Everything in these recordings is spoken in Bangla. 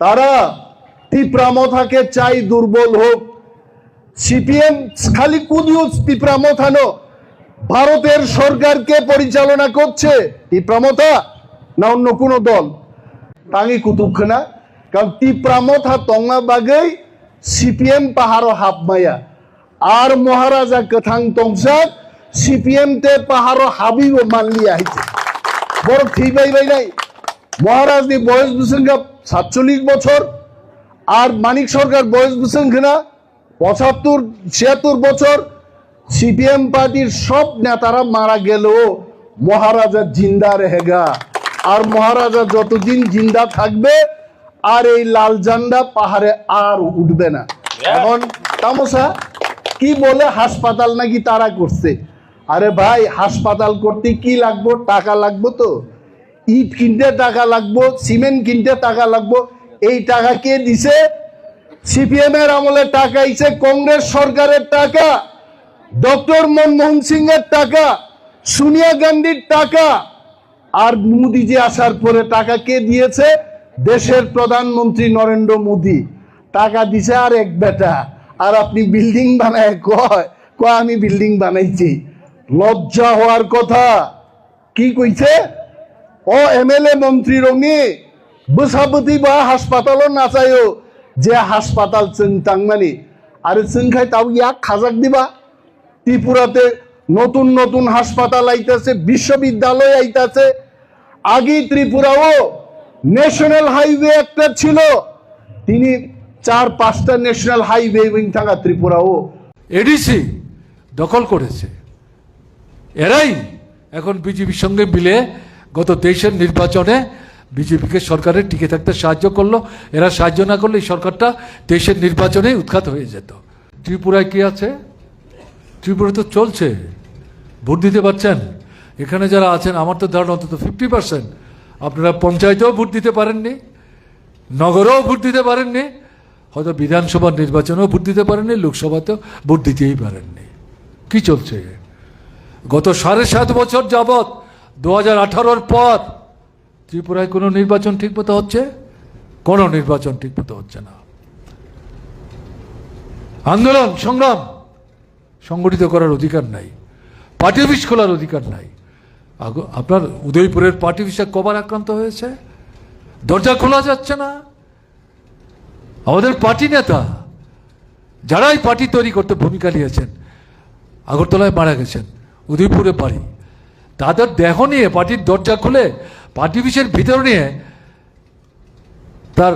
তারা তিপ্রামথাকে চাই দুর্বল হোক। সিপিএম খালি কুদিও তিপ্রামথানো ভারতের সরকারকে পরিচালনা করছে তিপ্রামথা না অন্য কোনো দল? তাঙি কুতুবখানা। কারণ তিপ্রামথা তঙ্গা বাগৈ সিপিএম পাহাড় হাবমায়া আর মহারাজা কথাং তংসাক সিপিএম তে পাহাড় হাবিব মানলি আইছে বড় ঠিক বাই বাই নাই? মহারাজ নি বয়স বুঝছেন সাতচল্লিশ বছর আর মানিক সরকার বয়স বুঝছেন কিনা পঁচাত্তর ছিয়াত্তর বছর। সিপিএম পার্টির সব নেতারা মারা গেলেও মহারাজা জিন্দা রেহেগা। আর মহারাজা যতদিন জিন্দা থাকবে আর এই লাল জান্ডা পাহাড়ে আর উঠবে না। এখন তামসা কি বলে হাসপাতাল নাকি তারা করছে? আরে ভাই হাসপাতাল করতে কি লাগবো? টাকা লাগবো তো। ইট কিনতে টাকা লাগবো, সিমেন্ট কিনতে টাকা লাগবো। এই টাকা কে দিছে? সিপিএম এর আমলে টাকা আইছে, কংগ্রেস সরকারের টাকা, ডক্টর মনমোহন সিং এর টাকা, সোনিয়া গান্ধীর টাকা। আর মোদিজি আসার পরে টাকা কে দিয়েছে? দেশের প্রধানমন্ত্রী নরেন্দ্র মোদি। টাকা দিছে আর এক বেটা। আর আপনি বিল্ডিং বানায় কয় কয় আমি বিল্ডিং বানাইছি। লজ্জা হওয়ার কথা। কি কইছে? ও এমএলএ মন্ত্রী রঙে বসাবতী বা হাসপাতালও নাচায়ও যে হাসপাতাল চিং টাংমানি আরে চিং তাও ইয়াক খাজাক দিবা। ত্রিপুরাতে নতুন নতুন হাসপাতাল আইতাছে, বিশ্ববিদ্যালয় আইতাছে। আগে ত্রিপুরাও ন্যাশনাল হাইওয়ে একটা ছিল। তিনি চার পাঁচটা ন্যাশনাল হাইওয়ে উইং থাকা ত্রিপুরাও। এডিসি দখল করেছে। এরাই এখন বিজেপির সঙ্গে মিলে গত দেশের নির্বাচনে বিজেপিকে সরকারের টিকে থাকতে সাহায্য করল। এরা সাহায্য না করলে এই সরকারটা দেশের নির্বাচনেই উৎখাত হয়ে যেত। ত্রিপুরায় কি আছে? ত্রিপুরা তো চলছে। ভোট দিতে পারছেন? এখানে যারা আছেন, আমার তো ধারণা অন্তত ফিফটি পার্সেন্ট আপনারা পঞ্চায়েতেও ভোট দিতে পারেননি, নগরেও ভোট দিতে পারেননি, হয়তো বিধানসভার নির্বাচনেও ভোট দিতে পারেননি, লোকসভাতেও ভোট দিতেই পারেননি। কি চলছে? গত সাড়ে সাত বছর যাবৎ দু হাজার পর ত্রিপুরায় কোনো নির্বাচন ঠিকমতো হচ্ছে? কোনো নির্বাচন ঠিকমতো হচ্ছে না। আন্দোলন, সংগ্রাম সংগঠিত করার অধিকার নাই। পার্টি অফিস খোলার অধিকার নাই। আপনার উদয়পুরের পার্টি অফিসে কবার আক্রান্ত হয়েছে? দরজা খোলা যাচ্ছে না। আমাদের পার্টি নেতা যারাই পার্টি তৈরি করতে ভূমিকা নিয়েছেন, আগরতলায় মারা গেছেন, উদয়পুরে বাড়ি। তাদের দেহ নিয়ে পার্টির দরজা খুলে, পার্টি অফিসের ভিতর নিয়ে তার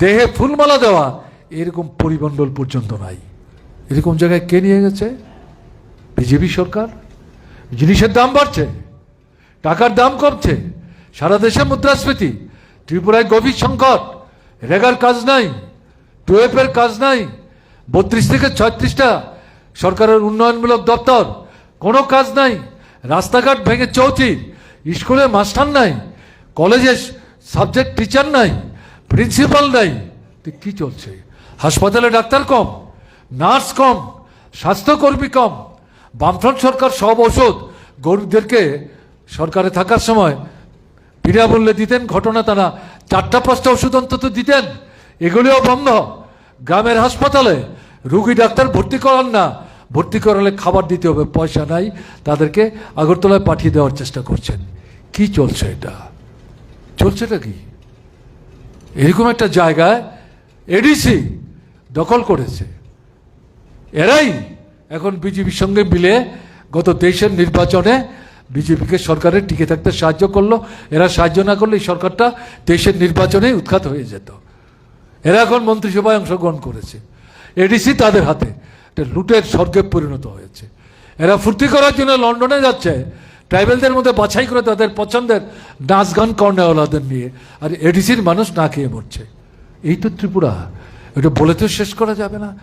দেহে ফুলমালা দেওয়া, এরকম পরিমণ্ডল পর্যন্ত নাই। এরকম জায়গায় কে নিয়ে গেছে? বিজেপি সরকার। জিনিসের দাম বাড়ছে, টাকার দাম কমছে, সারা দেশে মুদ্রাস্ফীতি, ত্রিপুরায় গভীর সংকট, রেগার কাজ নাই টুয়েফের কাজ নাই, বত্রিশ থেকে ছয়ত্রিশটা সরকারের উন্নয়নমূলক দপ্তর, কোনো কাজ নাই। রাস্তাঘাট ভেঙে চৌচির স্কুলে মাস্টার নাই, কলেজে সাবজেক্ট টিচার নাই, প্রিন্সিপাল নাই। তো কি চলছে? হাসপাতালে ডাক্তার কম, নার্স কম, স্বাস্থ্যকর্মী কম, বামফ্রন্ট সরকার সব ওষুধ গরিবদেরকে সরকারে থাকার সময় বিনামূল্যে দিতেন, ঘটনা তারা চারটা পাঁচটা ওষুধ অন্তত দিতেন। এগুলিও বন্ধ। গ্রামের হাসপাতালে রুগী ডাক্তার ভর্তি করান না। ভর্তি করালে খাবার দিতে হবে, পয়সা নাই, তাদেরকে আগরতলায় পাঠিয়ে দেওয়ার চেষ্টা করছেন। কি চলছে এটা? চলছেটা কি? এরকম একটা জায়গায় এডিসি দখল করেছে। এরাই এখন বিজেপির সঙ্গে মিলে গত দেশের নির্বাচনে বিজেপিকে সরকারের টিকে থাকতে সাহায্য করল। এরা সাহায্য না করলে এই সরকারটা দেশের নির্বাচনেই উৎখাত হয়ে যেত। এরা এখন মন্ত্রিসভায় অংশগ্রহণ করেছে। এডিসি তাদের হাতে। একটা লুটের স্বর্গে পরিণত হয়েছে। এরা ফুর্তি করার জন্য লন্ডনে যাচ্ছে। ট্রাইবেলদের মধ্যে বাছাই করে তাদের পছন্দের নাচ গান কর্ণাওয়ালাদের নিয়ে। আর এডিসির মানুষ না খেয়ে মরছে। এই তো ত্রিপুরা। এটা বলে তো শেষ করা যাবে না।